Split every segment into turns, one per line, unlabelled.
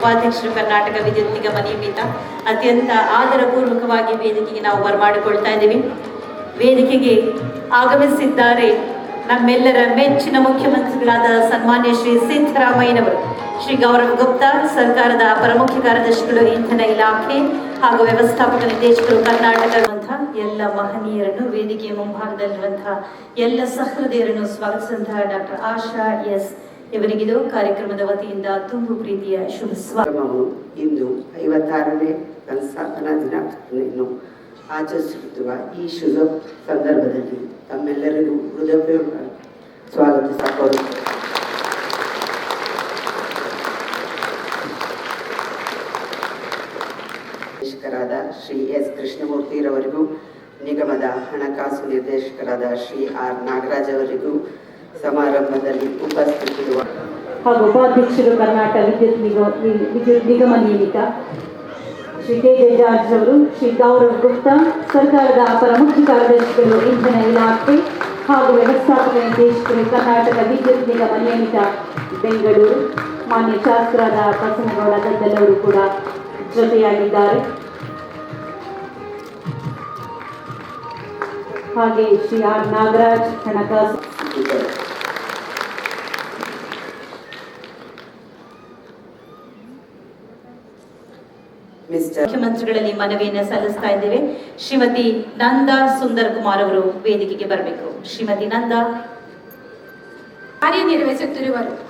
ಉಪಾಧ್ಯಕ್ಷರು ಕರ್ನಾಟಕ ವಿದ್ಯುತ್ ನಿಗಮ ನಿಯಮಿತ ಅತ್ಯಂತ ಆದರಪೂರ್ವಕವಾಗಿ ವೇದಿಕೆಗೆ ನಾವು ಬರಮಾಡಿಕೊಳ್ತಾ ಇದ್ದೀವಿ. ವೇದಿಕೆಗೆ ಆಗಮಿಸಿದ್ದಾರೆ ನಮ್ಮೆಲ್ಲರ ಮೆಚ್ಚಿನ ಮುಖ್ಯಮಂತ್ರಿಗಳಾದ ಸನ್ಮಾನ್ಯ ಶ್ರೀ ಸಿದ್ದರಾಮಯ್ಯನವರು. ಶ್ರೀ ಗೌರವ್ ಗುಪ್ತಾ, ಸರ್ಕಾರದ ಪ್ರಮುಖ ಕಾರ್ಯದರ್ಶಿಗಳು, ಇಂಧನ ಇಲಾಖೆ ಹಾಗೂ ವ್ಯವಸ್ಥಾಪಕ ನಿರ್ದೇಶಕರು, ಕರ್ನಾಟಕ ಎಲ್ಲ ಮಹನೀಯರನ್ನು ವೇದಿಕೆಯ ಮುಂಭಾಗದಲ್ಲಿರುವಂತಹ ಎಲ್ಲ ಸಹೃದಯರನ್ನು ಸ್ವಾಗತಿಸಿದಂತಹ ಡಾಕ್ಟರ್ ಆಶಾ ಎಸ್. ಇವರಿಗಿದು ಕಾರ್ಯಕ್ರಮದ ವತಿಯಿಂದ ತುಂಬು ಪ್ರೀತಿಯ ಶುಭ ಸ್ವಾಗತ
ಕಾರ್ಯಕ್ರಮವು ಇಂದು ಐವತ್ತಾರನೇ ಸಂಸ್ಥಾಪನಾ ದಿನಾಚರಣೆಯನ್ನು ಆಚರಿಸುತ್ತಿರುವ ಈ ಶುಭ ಸಂದರ್ಭದಲ್ಲಿ ತಮ್ಮೆಲ್ಲರಿಗೂ ಹೃದಯಪೂರ್ವಕ ಸ್ವಾಗತಿಸ ಶ್ರೀ ಎಸ್ ಕೃಷ್ಣಮೂರ್ತಿರವರಿಗೂ ನಿಗಮದ ಹಣಕಾಸು ನಿರ್ದೇಶಕರಾದ ಶ್ರೀ ಆರ್ ನಾಗರಾಜ್ ಅವರಿಗೂ ಸಮಾರಂಭದಲ್ಲಿ ಉಪಸ್ಥಿತಿರುವ
ಹಾಗೂ ಉಪಾಧ್ಯಕ್ಷರು ಕರ್ನಾಟಕ ವಿದ್ಯುತ್ ನಿಗಮ ವಿದ್ಯುತ್ ನಿಗಮ ನಿಯಮಿತ ಶ್ರೀ ಕೆ ಜಾರ್ಜ್ ಅವರು ಶ್ರೀ ಗೌರವ್ ಗುಪ್ತಾ ಸರ್ಕಾರದ ಅಪರ ಮುಖ್ಯ ಕಾರ್ಯದರ್ಶಿಗಳು ಇಂಧನ ಇಲಾಖೆ ಹಾಗೂ ವ್ಯವಸ್ಥಾಪಕ ನಿರ್ದೇಶಕರು ಕರ್ನಾಟಕ ವಿದ್ಯುತ್ ನಿಗಮ ನಿಯಮಿತ ಬೆಂಗಳೂರು. ಮಾನ್ಯ ಶಾಸ್ತ್ರದ ಬಸನಗೌಡ ಗದ್ದಲವರು ಕೂಡ ಜೊತೆಯಾಗಿದ್ದಾರೆ. ಹಾಗೆ ಶ್ರೀ ಆರ್ ನಾಗರಾಜ್ ಹಣಕಾಸು
ಮಿಸ್ಟರ್
ಮುಖ್ಯಮಂತ್ರಿಗಳಲ್ಲಿ ಮನವಿಯನ್ನು ಸಲ್ಲಿಸ್ತಾ ಇದ್ದೇವೆ. ಶ್ರೀಮತಿ ನಂದಾ ಸುಂದರ್ ಕುಮಾರ್ ಅವರು ವೇದಿಕೆಗೆ ಬರಬೇಕು. ಶ್ರೀಮತಿ ನಂದಾ.
ಕಾರ್ಯನಿರ್ವಹಿಸುತ್ತಿರುವರು.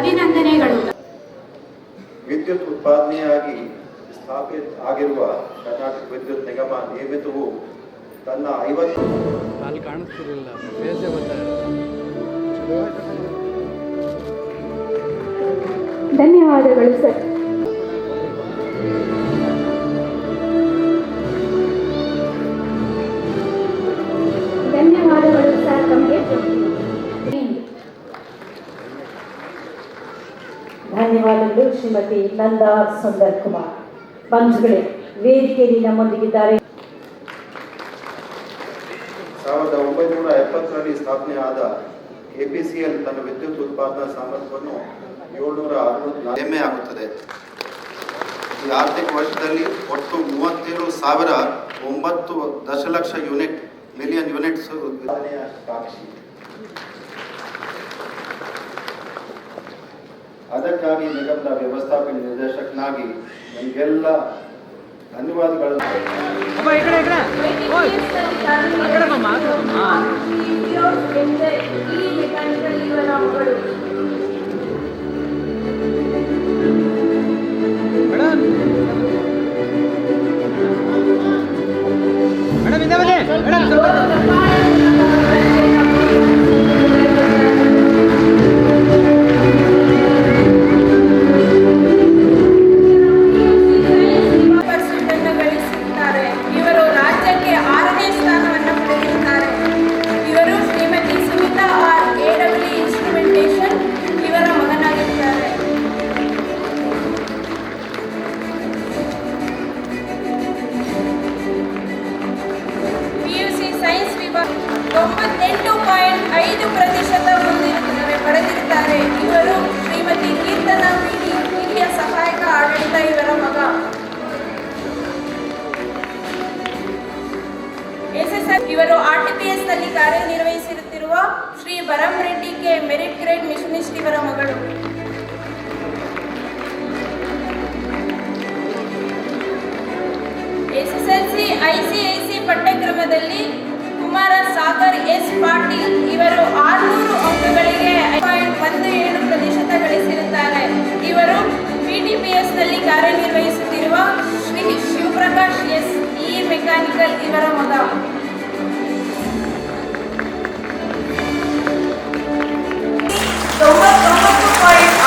ಅಭಿನಂದನೆಗಳು.
ವಿದ್ಯುತ್ ಉತ್ಪಾದನೆಯಾಗಿ ಸ್ಥಾಪಿತ ಆಗಿರುವ ಕರ್ನಾಟಕ ವಿದ್ಯುತ್ ನಿಗಮ ನಿಯಮಿತವು ತನ್ನ ಐವತ್ತು
ಅಲ್ಲಿ ಕಾಣಿಸ್ತಿರಲಿಲ್ಲ
ಧನ್ಯವಾದಗಳು ಸರ್.
ಶ್ರೀಮತಿ ನಂದಾ ಸುಂದರ್ ಕುಮಾರ್. ಬಂಧುಗಳೇ ವೇದಿಕೆಯಲ್ಲಿ ನಮ್ಮೊಂದಿಗಿದ್ದಾರೆ.
ಸಾವಿರದ ಒಂಬೈನೂರ ಎಪ್ಪತ್ತರಲ್ಲಿ ಸ್ಥಾಪನೆಯಾದ ಎಪಿಸಿಎಲ್ ತನ್ನ ವಿದ್ಯುತ್ ಉತ್ಪಾದನಾ ಸಾಮರ್ಥ್ಯವನ್ನು ಏಳ್ನೂರ ಅರವತ್ತು ಹೆಮ್ಮೆ ಆಗುತ್ತದೆ. ಈ ಆರ್ಥಿಕ ವರ್ಷದಲ್ಲಿ ಒಟ್ಟು ಮೂವತ್ತೇಳು ಸಾವಿರ ಒಂಬತ್ತು ದಶಲಕ್ಷ ಯೂನಿಟ್, ಮಿಲಿಯನ್ ಯೂನಿಟ್ಸ್ ಸಾಕ್ಷಿ. ಅದಕ್ಕಾಗಿ ನಿಗಮದ ವ್ಯವಸ್ಥಾಪಕ ನಿರ್ದೇಶಕನಾಗಿ ನಿಮಗೆಲ್ಲ ಧನ್ಯವಾದಗಳು.
ಈ ವಿಭಾಗದಲ್ಲಿ ಕುಮಾರ ಸಾಗರ್ ಎಸ್ ಪಾಟೀಲ್ ಇವರು ಆರುನೂರು ಅಂಕಗಳಿಗೆ ಪಾಯಿಂಟ್ ಒಂದು ಪ್ರತಿಶತ ಗಳಿಸಿರುತ್ತಾರೆ. ಇವರು ಪಿಟಿಪಿಎಸ್ನಲ್ಲಿ ಕಾರ್ಯನಿರ್ವಹಿಸುತ್ತಿರುವ Shri Shivaprakash S E mechanical ಇವರ ಮಗ. ತೊಂಬತ್ತೊಂಬತ್ತು ಪಾಯಿಂಟ್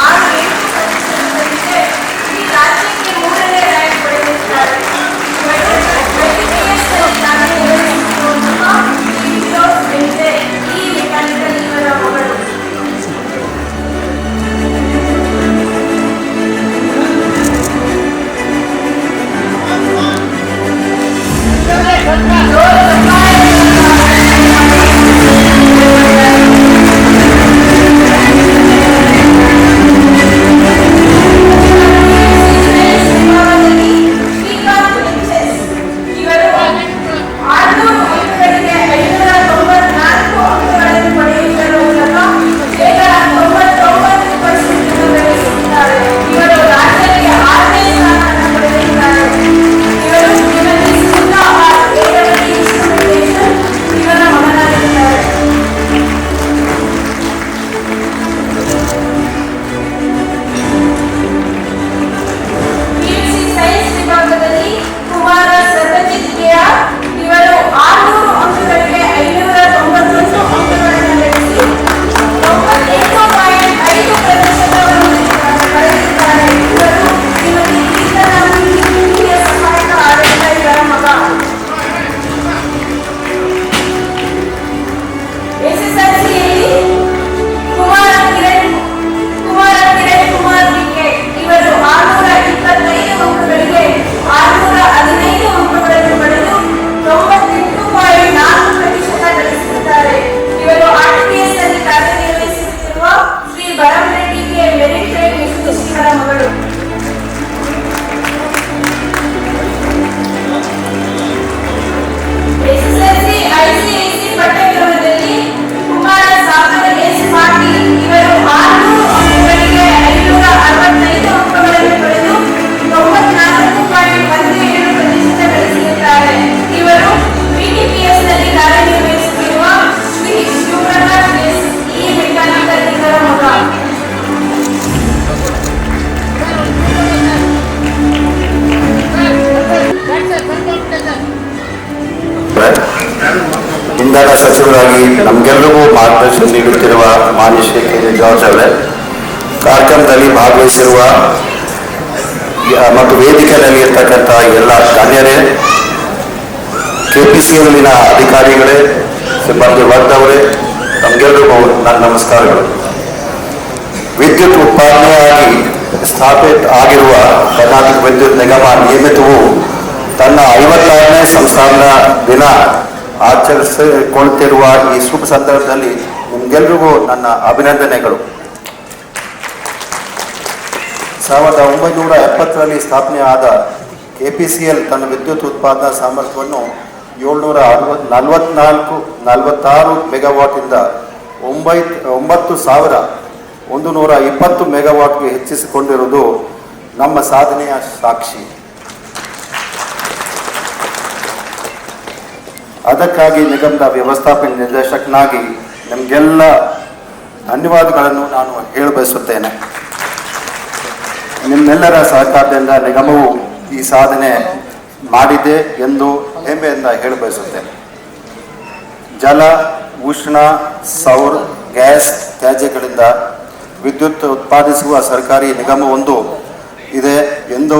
ನೀಡುತ್ತಿರುವ ಮಾನ್ಯ ಶ್ರೀ ಜಾರ್ಜ್ ಅವರೇ ಕಾರ್ಯಕ್ರಮದಲ್ಲಿ ಭಾಗವಹಿಸಿರುವ ಮತ್ತು ವೇದಿಕೆಯಲ್ಲಿ ಇರ್ತಕ್ಕಂಥ ಎಲ್ಲ ಗಣ್ಯರೇ, ಕೆಪಿಸಿಎಲ್ಲಿನ ಅಧಿಕಾರಿಗಳೇ, ಸಿಬ್ಬಂದಿ ವರ್ಗದವರೇ ನಮಗೆಲ್ಲರಿಗೂ ನನ್ನ ನಮಸ್ಕಾರಗಳು. ವಿದ್ಯುತ್ ಉತ್ಪಾದನೆಯಾಗಿ ಸ್ಥಾಪಿತ ಆಗಿರುವ ಕರ್ನಾಟಕ ವಿದ್ಯುತ್ ನಿಗಮ ನಿಯಮಿತವು ತನ್ನ ಐವತ್ತಾರನೇ ಸಂಸ್ಥಾನ ದಿನ ಆಚರಿಸಿಕೊಳ್ತಿರುವ ಈ ಶುಭ ಸಂದರ್ಭದಲ್ಲಿ ನಿಮ್ಗೆಲ್ರಿಗೂ ನನ್ನ ಅಭಿನಂದನೆಗಳು. ಸಾವಿರದ ಒಂಬೈನೂರ ಎಪ್ಪತ್ತರಲ್ಲಿ ಸ್ಥಾಪನೆ ಆದ ಕೆ ಪಿ ಸಿ ಎಲ್ ತನ್ನ ವಿದ್ಯುತ್ ಉತ್ಪಾದನಾ ಸಾಮರ್ಥ್ಯವನ್ನು ಏಳ್ನೂರ ಅರವತ್, ನಲವತ್ನಾಲ್ಕು, ನಲವತ್ತಾರು ಮೆಗಾವಾಟಿಂದ ಒಂಬೈ ಒಂಬತ್ತು ಸಾವಿರ ಒಂದು ನೂರ ಇಪ್ಪತ್ತು ಮೆಗಾವಾಟ್ಗೆ ಹೆಚ್ಚಿಸಿಕೊಂಡಿರುವುದು ನಮ್ಮ ಸಾಧನೆಯ ಸಾಕ್ಷಿ. ಅದಕ್ಕಾಗಿ ನಿಗಮದ ವ್ಯವಸ್ಥಾಪಕ ನಿರ್ದೇಶಕನಾಗಿ ನಿಮಗೆಲ್ಲ ಧನ್ಯವಾದಗಳನ್ನು ನಾನು ಹೇಳಿ ಬಯಸುತ್ತೇನೆ. ನಿಮ್ಮೆಲ್ಲರ ಸಹಕಾರದಿಂದ ನಿಗಮವು ಈ ಸಾಧನೆ ಮಾಡಿದೆ ಎಂದು ಹೆಮ್ಮೆಯಿಂದ ಹೇಳಿ ಬಯಸುತ್ತೇನೆ. ಜಲ, ಉಷ್ಣ, ಸೌರ್, ಗ್ಯಾಸ್ ತ್ಯಾಜ್ಯಗಳಿಂದ ವಿದ್ಯುತ್ ಉತ್ಪಾದಿಸುವ ಸರ್ಕಾರಿ ನಿಗಮವೊಂದು ಇದೆ ಎಂದು,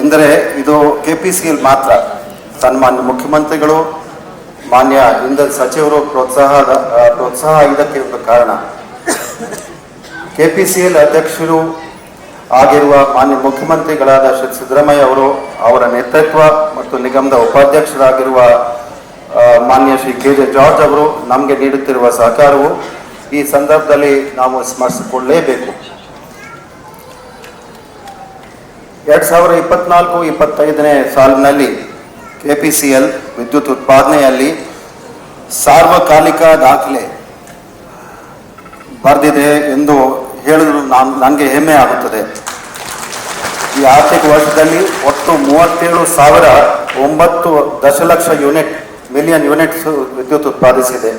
ಎಂದರೆ ಇದು ಕೆ ಪಿ ಸಿ ಮಾತ್ರ. ಸನ್ಮಾನ್ಯ ಮುಖ್ಯಮಂತ್ರಿಗಳು ಮಾನ್ಯ ಇಂಧನ ಸಚಿವರು ಪ್ರೋತ್ಸಾಹದ ಪ್ರೋತ್ಸಾಹ ಇದಕ್ಕೆ ಒಂದು ಕಾರಣ. ಕೆ ಪಿ ಸಿ ಎಲ್ ಅಧ್ಯಕ್ಷರು ಆಗಿರುವ ಮಾನ್ಯ ಮುಖ್ಯಮಂತ್ರಿಗಳಾದ ಶ್ರೀ ಸಿದ್ದರಾಮಯ್ಯ ಅವರು ಅವರ ನೇತೃತ್ವ ಮತ್ತು ನಿಗಮದ ಉಪಾಧ್ಯಕ್ಷರಾಗಿರುವ ಮಾನ್ಯ ಶ್ರೀ ಕೆ ಜೆ ಜಾರ್ಜ್ ಅವರು ನಮಗೆ ನೀಡುತ್ತಿರುವ ಸಹಕಾರವು ಈ ಸಂದರ್ಭದಲ್ಲಿ ನಾವು ಸ್ಮರಿಸಿಕೊಳ್ಳಲೇಬೇಕು ಎರಡು ಸಾವಿರ ಇಪ್ಪತ್ನಾಲ್ಕು, ಇಪ್ಪತ್ತೈದನೇ ಸಾಲಿನಲ್ಲಿ ಕೆ ಪಿ ಸಿ ಎಲ್ ವಿದ್ಯುತ್ ಉತ್ಪಾದನೆಯಲ್ಲಿ ಸಾರ್ವಕಾಲಿಕ ದಾಖಲೆ ಬರೆದಿದೆ ಎಂದು ಹೇಳಿದ್ರು ನಾನು ನನಗೆ ಹೆಮ್ಮೆ ಆಗುತ್ತದೆ. ಈ ಆರ್ಥಿಕ ವರ್ಷದಲ್ಲಿ ಒಟ್ಟು ಮೂವತ್ತೇಳು ಸಾವಿರ ಒಂಬತ್ತು ದಶಲಕ್ಷ ಯೂನಿಟ್, ಮಿಲಿಯನ್ ಯೂನಿಟ್ಸ್ ವಿದ್ಯುತ್ ಉತ್ಪಾದಿಸಿದೆ.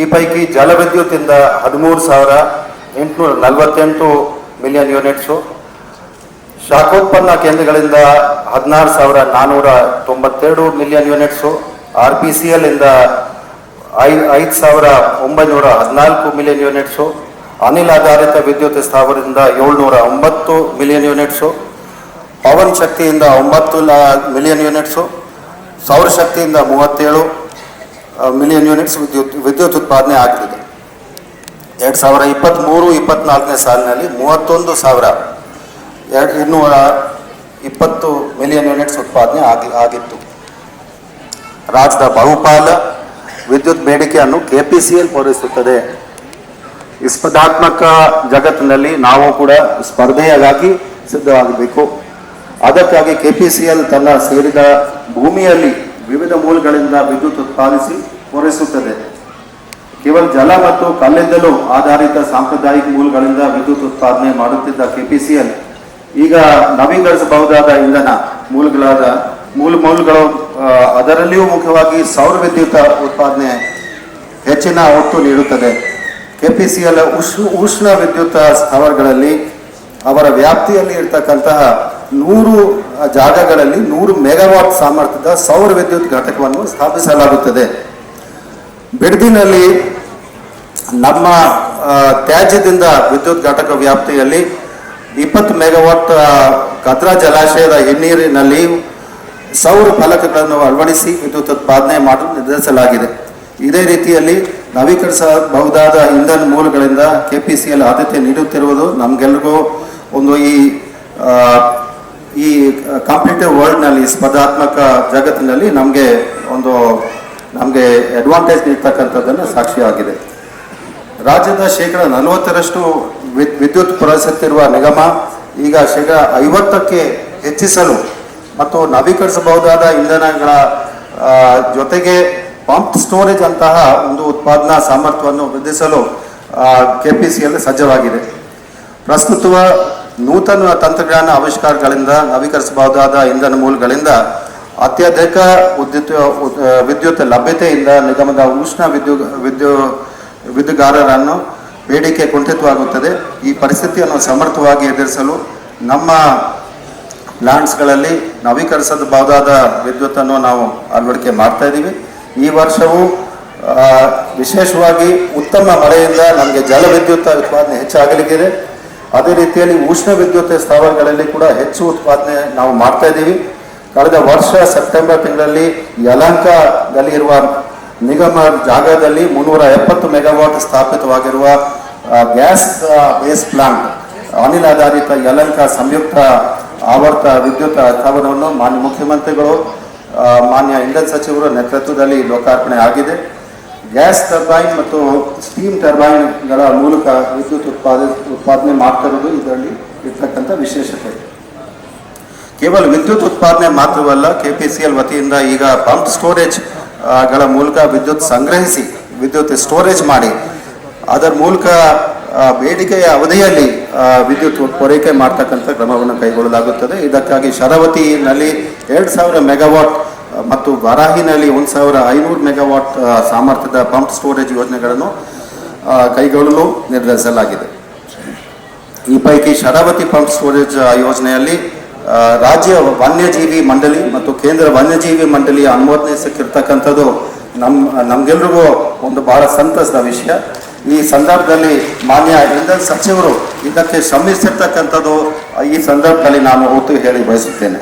ಈ ಪೈಕಿ ಜಲವಿದ್ಯುತ್ತಿಂದ ಹದಿಮೂರು ಸಾವಿರ ಎಂಟುನೂರ ನಲವತ್ತೆಂಟು ಮಿಲಿಯನ್ ಯೂನಿಟ್ಸು ಶಾಖೋತ್ಪನ್ನ ಕೇಂದ್ರಗಳಿಂದ ಹದಿನಾರು ಸಾವಿರ ನಾನ್ನೂರ ತೊಂಬತ್ತೆರಡು million units R P C L ಇಂದ ಐ ಐದು ಸಾವಿರ ಒಂಬೈನೂರ ಹದಿನಾಲ್ಕು ಮಿಲಿಯನ್ ಯೂನಿಟ್ಸು, ಅನಿಲ ಆಧಾರಿತ ವಿದ್ಯುತ್ ಸ್ಥಾವರದಿಂದ ಏಳ್ನೂರ ಒಂಬತ್ತು ಮಿಲಿಯನ್ ಯೂನಿಟ್ಸು, ಪವನ್ ಶಕ್ತಿಯಿಂದ ಒಂಬತ್ತು ಮಿಲಿಯನ್ ಯೂನಿಟ್ಸು ಸೌರಶಕ್ತಿಯಿಂದ ಮೂವತ್ತೇಳು ಮಿಲಿಯನ್ ಯೂನಿಟ್ಸ್ ವಿದ್ಯುತ್ ವಿದ್ಯುತ್ ಉತ್ಪಾದನೆ ಆಗ್ತಿದೆ. ಎರಡು ಸಾವಿರ ಇಪ್ಪತ್ತ್ಮೂರು ಇಪ್ಪತ್ತ್ನಾಲ್ಕನೇ ಸಾಲಿನಲ್ಲಿ ಮೂವತ್ತೊಂದು ಸಾವಿರ ಎರಡು ಇನ್ನೂರ ಇಪ್ಪತ್ತು ಮಿಲಿಯನ್ ಯೂನಿಟ್ಸ್ ಉತ್ಪಾದನೆ ಆಗಿ ಆಗಿತ್ತು. ರಾಜ್ಯದ ಬಹುಪಾಲ ವಿದ್ಯುತ್ ಬೇಡಿಕೆಯನ್ನು ಕೆ ಪಿ ಸಿ ಎಲ್ ಪೂರೈಸುತ್ತದೆ ಸ್ಪರ್ಧಾತ್ಮಕ ಜಗತ್ತಿನಲ್ಲಿ ನಾವು ಕೂಡ ಸ್ಪರ್ಧೆಯಾಗಿ ಸಿದ್ಧವಾಗಬೇಕು. ಅದಕ್ಕಾಗಿ ಕೆ ಪಿ ಸಿ ಎಲ್ ತನ್ನ ಸೇರಿದ ಭೂಮಿಯಲ್ಲಿ ವಿವಿಧ ಮೂಲಗಳಿಂದ ವಿದ್ಯುತ್ ಉತ್ಪಾದಿಸಿ ಪೂರೈಸುತ್ತದೆ. ಕೇವಲ ಜಲ ಮತ್ತು ಕಲ್ಲಿದ್ದಲು ಆಧಾರಿತ ಸಾಂಪ್ರದಾಯಿಕ ಮೂಲಗಳಿಂದ ವಿದ್ಯುತ್ ಉತ್ಪಾದನೆ ಮಾಡುತ್ತಿದ್ದ ಕೆಪಿಸಿಎಲ್ ಈಗ ನವೀಕರಿಸಬಹುದಾದ ಇಂಧನ ಮೂಲಗಳಾದ ಮೂಲ ಮೂಲಗಳು ಅದರಲ್ಲಿಯೂ ಮುಖ್ಯವಾಗಿ ಸೌರ ವಿದ್ಯುತ್ ಉತ್ಪಾದನೆ ಹೆಚ್ಚಿನ ಒತ್ತು ನೀಡುತ್ತದೆ. ಕೆಪಿಸಿಎಲ್ ಉಷ್ಣ ಉಷ್ಣ ವಿದ್ಯುತ್ ಸ್ಥಾವರಗಳಲ್ಲಿ ಅವರ ವ್ಯಾಪ್ತಿಯಲ್ಲಿ ಇರ್ತಕ್ಕಂತಹ ನೂರು ಜಾಗಗಳಲ್ಲಿ ನೂರು ಮೆಗಾವಾಟ್ ಸಾಮರ್ಥ್ಯದ ಸೌರ ವಿದ್ಯುತ್ ಘಟಕವನ್ನು ಸ್ಥಾಪಿಸಲಾಗುತ್ತದೆ. ಬಿಡದಿನಲ್ಲಿ ನಮ್ಮ ತ್ಯಾಜ್ಯದಿಂದ ವಿದ್ಯುತ್ ಘಟಕ ವ್ಯಾಪ್ತಿಯಲ್ಲಿ ಇಪ್ಪತ್ತು ಮೆಗಾವಾಟ್ ಕದ್ರಾ ಜಲಾಶಯದ ಹಿನ್ನೀರಿನಲ್ಲಿ ಸೌರ ಫಲಕಗಳನ್ನು ಅಳವಡಿಸಿ ವಿದ್ಯುತ್ ಉತ್ಪಾದನೆ ಮಾಡಲು ನಿರ್ಧರಿಸಲಾಗಿದೆ. ಇದೇ ರೀತಿಯಲ್ಲಿ ನವೀಕರಿಸಬಹುದಾದ ಇಂಧನ ಮೂಲಗಳಿಂದ ಕೆ ಪಿ ಸಿ ಎಲ್ ಆದ್ಯತೆ ನೀಡುತ್ತಿರುವುದು ನಮಗೆಲ್ರಿಗೂ ಒಂದು ಈ ಈ ಕಾಂಪಿಟೇಟಿವ್ ವರ್ಲ್ಡ್ನಲ್ಲಿ ಸ್ಪರ್ಧಾತ್ಮಕ ಜಗತ್ತಿನಲ್ಲಿ ನಮಗೆ ಒಂದು, ನಮಗೆ ಅಡ್ವಾಂಟೇಜ್ ನೀಡ್ತಕ್ಕಂಥದ್ದನ್ನು ಸಾಕ್ಷಿಯಾಗಿದೆ. ರಾಜ್ಯದ ಶೇಕಡ ನಲವತ್ತರಷ್ಟು ವಿದ್ಯುತ್ ಪೂರೈಸುತ್ತಿರುವ ನಿಗಮ ಈಗ ಶೇಕಡ ಐವತ್ತಕ್ಕೆ ಹೆಚ್ಚಿಸಲು ಮತ್ತು ನವೀಕರಿಸಬಹುದಾದ ಇಂಧನಗಳ ಜೊತೆಗೆ ಪಂಪ್ ಸ್ಟೋರೇಜ್ ಅಂತಹ ಒಂದು ಉತ್ಪಾದನಾ ಸಾಮರ್ಥ್ಯವನ್ನು ವೃದ್ಧಿಸಲು ಕೆ ಪಿ ಸಿಯಲ್ಲಿ ಸಜ್ಜವಾಗಿದೆ. ಪ್ರಸ್ತುತ ನೂತನ ತಂತ್ರಜ್ಞಾನ ಆವಿಷ್ಕಾರಗಳಿಂದ ನವೀಕರಿಸಬಹುದಾದ ಇಂಧನ ಮೂಲಗಳಿಂದ ಅತ್ಯಧಿಕ ವಿದ್ಯುತ್ ವಿದ್ಯುತ್ ಲಭ್ಯತೆಯಿಂದ ನಿಗಮದ ಉಷ್ಣ ವಿದ್ಯು ವಿದ್ಯು, ವಿದ್ಯುಗಾರರನ್ನು ಬೇಡಿಕೆ ಕುಂಠಿತವಾಗುತ್ತದೆ. ಈ ಪರಿಸ್ಥಿತಿಯನ್ನು ಸಮರ್ಥವಾಗಿ ಎದುರಿಸಲು ನಮ್ಮ ಪ್ಲಾಂಟ್ಸ್ಗಳಲ್ಲಿ ನವೀಕರಿಸಬಹುದಾದ ವಿದ್ಯುತ್ತನ್ನು ನಾವು ಅಳವಡಿಕೆ ಮಾಡ್ತಾ ಇದ್ದೀವಿ. ಈ ವರ್ಷವೂ ವಿಶೇಷವಾಗಿ ಉತ್ತಮ ಮಳೆಯಿಂದ ನಮಗೆ ಜಲ ವಿದ್ಯುತ್ ಉತ್ಪಾದನೆ ಹೆಚ್ಚಾಗಲಿಕ್ಕಿದೆ. ಅದೇ ರೀತಿಯಲ್ಲಿ ಉಷ್ಣ ವಿದ್ಯುತ್ ಸ್ಥಾವರಗಳಲ್ಲಿ ಕೂಡ ಹೆಚ್ಚು ಉತ್ಪಾದನೆ ನಾವು ಮಾಡ್ತಾ ಇದ್ದೀವಿ. ಕಳೆದ ವರ್ಷ ಸೆಪ್ಟೆಂಬರ್ ತಿಂಗಳಲ್ಲಿ ಯಲಹಂಕದಲ್ಲಿ ಇರುವ ನಿಗಮ ಜಾಗದಲ್ಲಿ ಮುನ್ನೂರ ಎಪ್ಪತ್ತು ಮೆಗಾವಾಟ್ ಸ್ಥಾಪಿತವಾಗಿರುವ ಗ್ಯಾಸ್ ಬೇಸ್ ಪ್ಲಾಂಟ್, ಅನಿಲ ಆಧಾರಿತ ಯಲಂಕ ಸಂಯುಕ್ತ ಆವರ್ತ ವಿದ್ಯುತ್ ಸ್ಥಾವರವನ್ನು ಮಾನ್ಯ ಮುಖ್ಯಮಂತ್ರಿಗಳು ಮಾನ್ಯ ಇಂಧನ ಸಚಿವರ ನೇತೃತ್ವದಲ್ಲಿ ಲೋಕಾರ್ಪಣೆ ಆಗಿದೆ. ಗ್ಯಾಸ್ ಟರ್ಬೈನ್ ಮತ್ತು ಸ್ಟೀಮ್ ಟರ್ಬೈನ್ಗಳ ಮೂಲಕ ವಿದ್ಯುತ್ ಉತ್ಪಾದ, ಉತ್ಪಾದನೆ ಮಾಡ್ತಿರೋದು ಇದರಲ್ಲಿ ಇರ್ತಕ್ಕಂಥ ವಿಶೇಷತೆ. ಕೇವಲ ವಿದ್ಯುತ್ ಉತ್ಪಾದನೆ ಮಾತ್ರವಲ್ಲ ಕೆ ಪಿ ಸಿ ಎಲ್ ವತಿಯಿಂದ ಈಗ ಪಂಪ್ ಸ್ಟೋರೇಜ್ ಗಳ ಮೂಲಕ ವಿದ್ಯುತ್ ಸಂಗ್ರಹಿಸಿ, ವಿದ್ಯುತ್ ಸ್ಟೋರೇಜ್ ಮಾಡಿ, ಅದರ ಮೂಲಕ ಬೇಡಿಕೆಯ ಅವಧಿಯಲ್ಲಿ ವಿದ್ಯುತ್ ಪೂರೈಕೆ ಮಾಡ್ತಕ್ಕಂಥ ಕ್ರಮವನ್ನು ಕೈಗೊಳ್ಳಲಾಗುತ್ತದೆ. ಇದಕ್ಕಾಗಿ ಶರಾವತಿನಲ್ಲಿ ಎರಡು ಸಾವಿರ ಮೆಗಾವಾಟ್, ಮತ್ತು ವರಾಹಿನಲ್ಲಿ ಒಂದು ಸಾವಿರ ಐನೂರು ಮೆಗಾವಾಟ್ ಸಾಮರ್ಥ್ಯದ ಪಂಪ್ ಸ್ಟೋರೇಜ್ ಯೋಜನೆಗಳನ್ನು ಕೈಗೊಳ್ಳಲು ನಿರ್ಧರಿಸಲಾಗಿದೆ. ಈ ಪೈಕಿ ಶರಾವತಿ ಪಂಪ್ ಸ್ಟೋರೇಜ್ ಯೋಜನೆಯಲ್ಲಿ ರಾಜ್ಯ ವನ್ಯಜೀವಿ ಮಂಡಳಿ ಮತ್ತು ಕೇಂದ್ರ ವನ್ಯಜೀವಿ ಮಂಡಳಿಯ ಅನುಮೋದನೆ ಸಿಕ್ಕಿರ್ತಕ್ಕಂಥದ್ದು ನಮ್ಮ ನಮ್ಗೆಲ್ರಿಗೂ ಒಂದು ಬಹಳ ಸಂತಸದ ವಿಷಯ. ಈ ಸಂದರ್ಭದಲ್ಲಿ ಮಾನ್ಯ ಇಂಧನ ಸಚಿವರು ಇದಕ್ಕೆ ಶ್ರಮಿಸಿರ್ತಕ್ಕಂಥದ್ದು, ಈ ಸಂದರ್ಭದಲ್ಲಿ ನಾನು ಒತ್ತು ಹೇಳಿ ಬಯಸುತ್ತೇನೆ.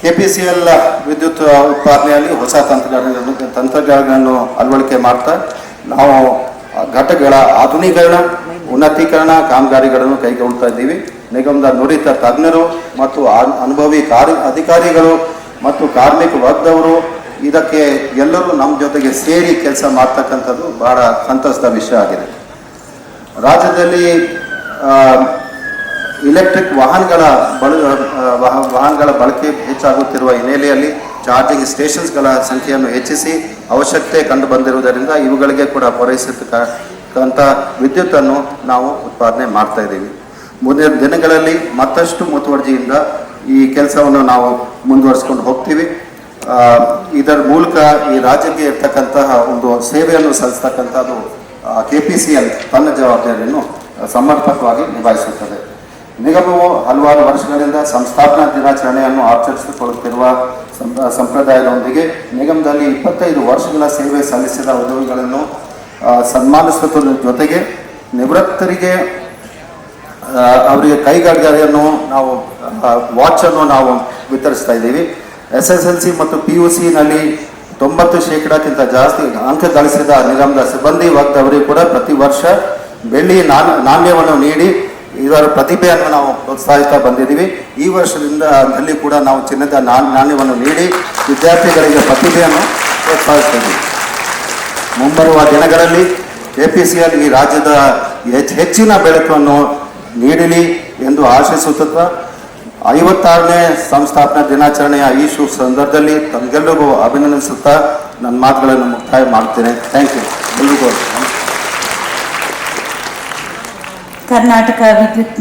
ಕೆ ಪಿ ಸಿ ಎಲ್ ವಿದ್ಯುತ್ ಉತ್ಪಾದನೆಯಲ್ಲಿ ಹೊಸ ತಂತ್ರಜ್ಞಾನಗಳನ್ನು ತಂತ್ರಜ್ಞಾನಗಳನ್ನು ಅಳವಡಿಕೆ ಮಾಡ್ತಾ, ನಾವು ಘಟಕಗಳ ಆಧುನೀಕರಣ, ಉನ್ನತೀಕರಣ ಕಾಮಗಾರಿಗಳನ್ನು ಕೈಗೊಳ್ತಾ ಇದ್ದೀವಿ. ನಿಗಮದ ನುರಿತ ತಜ್ಞರು ಮತ್ತು ಅನುಭವಿ ಕಾರ್ಯ ಅಧಿಕಾರಿಗಳು ಮತ್ತು ಕಾರ್ಮಿಕ ವರ್ಗದವರು, ಇದಕ್ಕೆ ಎಲ್ಲರೂ ನಮ್ಮ ಜೊತೆಗೆ ಸೇರಿ ಕೆಲಸ ಮಾಡ್ತಕ್ಕಂಥದ್ದು ಬಹಳ ಸಂತಸದ ವಿಷಯ ಆಗಿದೆ. ರಾಜ್ಯದಲ್ಲಿ ಇಲೆಕ್ಟ್ರಿಕ್ ವಾಹನಗಳ ಬಳ ವಾಹನಗಳ ಬಳಕೆ ಹೆಚ್ಚಾಗುತ್ತಿರುವ ಹಿನ್ನೆಲೆಯಲ್ಲಿ ಚಾರ್ಜಿಂಗ್ ಸ್ಟೇಷನ್ಸ್ಗಳ ಸಂಖ್ಯೆಯನ್ನು ಹೆಚ್ಚಿಸಿ ಅವಶ್ಯಕತೆ ಕಂಡು ಬಂದಿರುವುದರಿಂದ ಇವುಗಳಿಗೆ ಕೂಡ ಪೂರೈಸತಕ್ಕಂಥ ವಿದ್ಯುತ್ತನ್ನು ನಾವು ಉತ್ಪಾದನೆ ಮಾಡ್ತಾ ಇದ್ದೀವಿ. ಮುಂದಿನ ದಿನಗಳಲ್ಲಿ ಮತ್ತಷ್ಟು ಮುತುವರ್ಜಿಯಿಂದ ಈ ಕೆಲಸವನ್ನು ನಾವು ಮುಂದುವರಿಸ್ಕೊಂಡು ಹೋಗ್ತೀವಿ. ಇದರ ಮೂಲಕ ಈ ರಾಜ್ಯಕ್ಕೆ ಇರ್ತಕ್ಕಂತಹ ಒಂದು ಸೇವೆಯನ್ನು ಸಲ್ಲಿಸ್ತಕ್ಕಂಥದ್ದು ಕೆ ಪಿ ಸಿ ಎಲ್ ತನ್ನ ಜವಾಬ್ದಾರಿಯನ್ನು ಸಮರ್ಪಕವಾಗಿ ನಿಭಾಯಿಸುತ್ತದೆ. ನಿಗಮವು ಹಲವಾರು ವರ್ಷಗಳಿಂದ ಸಂಸ್ಥಾಪನಾ ದಿನಾಚರಣೆಯನ್ನು ಆಚರಿಸಿಕೊಳ್ಳುತ್ತಿರುವ ಸಂಪ್ರ- ಸಂಪ್ರದಾಯದೊಂದಿಗೆ ನಿಗಮದಲ್ಲಿ ಇಪ್ಪತ್ತೈದು ವರ್ಷಗಳ ಸೇವೆ ಸಲ್ಲಿಸಿದ ಉದ್ಯೋಗಿಗಳನ್ನು ಸನ್ಮಾನಿಸುವ ಜೊತೆಗೆ ನಿವೃತ್ತರಿಗೆ ಅವರಿಗೆ ಕೈಗಾರಿಕೆಯನ್ನು ನಾವು ವಾಚನ್ನು ನಾವು ವಿತರಿಸ್ತಾ ಇದ್ದೀವಿ. ಎಸ್ ಎಸ್ ಎಲ್ ಸಿ ಮತ್ತು ಪಿ ಯು ಸಿನಲ್ಲಿ ತೊಂಬತ್ತು ಶೇಕಡಕ್ಕಿಂತ ಜಾಸ್ತಿ ಅಂಕ ಗಳಿಸಿದ ನಿಗಮದ ಸಿಬ್ಬಂದಿ ವರ್ಗದವರಿಗೆ ಕೂಡ ಪ್ರತಿ ವರ್ಷ ಬೆಳ್ಳಿ ನಾಣ್ಯ ನಾಣ್ಯವನ್ನು ನೀಡಿ ಇದರ ಪ್ರತಿಭೆಯನ್ನು ನಾವು ಪ್ರೋತ್ಸಾಹಿಸ್ತಾ ಬಂದಿದ್ದೀವಿ. ಈ ವರ್ಷದಿಂದ ನಲ್ಲಿ ಕೂಡ ನಾವು ಚಿನ್ನದ ನಾಣ್ಯವನ್ನು ನೀಡಿ ವಿದ್ಯಾರ್ಥಿಗಳಿಗೆ ಪ್ರತಿಭೆಯನ್ನು ಪ್ರೋತ್ಸಾಹಿಸ್ತೀವಿ ಮುಂಬರುವ ದಿನಗಳಲ್ಲಿ ಎಪಿಸಿಎಲ್ ಈ ರಾಜ್ಯದ ಹೆಚ್ಚ್- ಹೆಚ್ಚಿನ ಬೆಳಕನ್ನು ನೀಡಲಿ ಎಂದು ಆಶಿಸುತ್ತಾ ಐವತ್ತಾರನೇ ಸಂಸ್ಥಾಪನಾ ದಿನಾಚರಣೆಯ ಈ ಶುಭ ಸಂದರ್ಭದಲ್ಲಿ ತಮಗೆಲ್ಲರಿಗೂ ಅಭಿನಂದಿಸುತ್ತಾ ನನ್ನ ಮಾತುಗಳನ್ನು ಮುಕ್ತಾಯ ಮಾಡ್ತೇನೆ ಥ್ಯಾಂಕ್ ಯು
ಕರ್ನಾಟಕ ವಿದ್ಯುತ್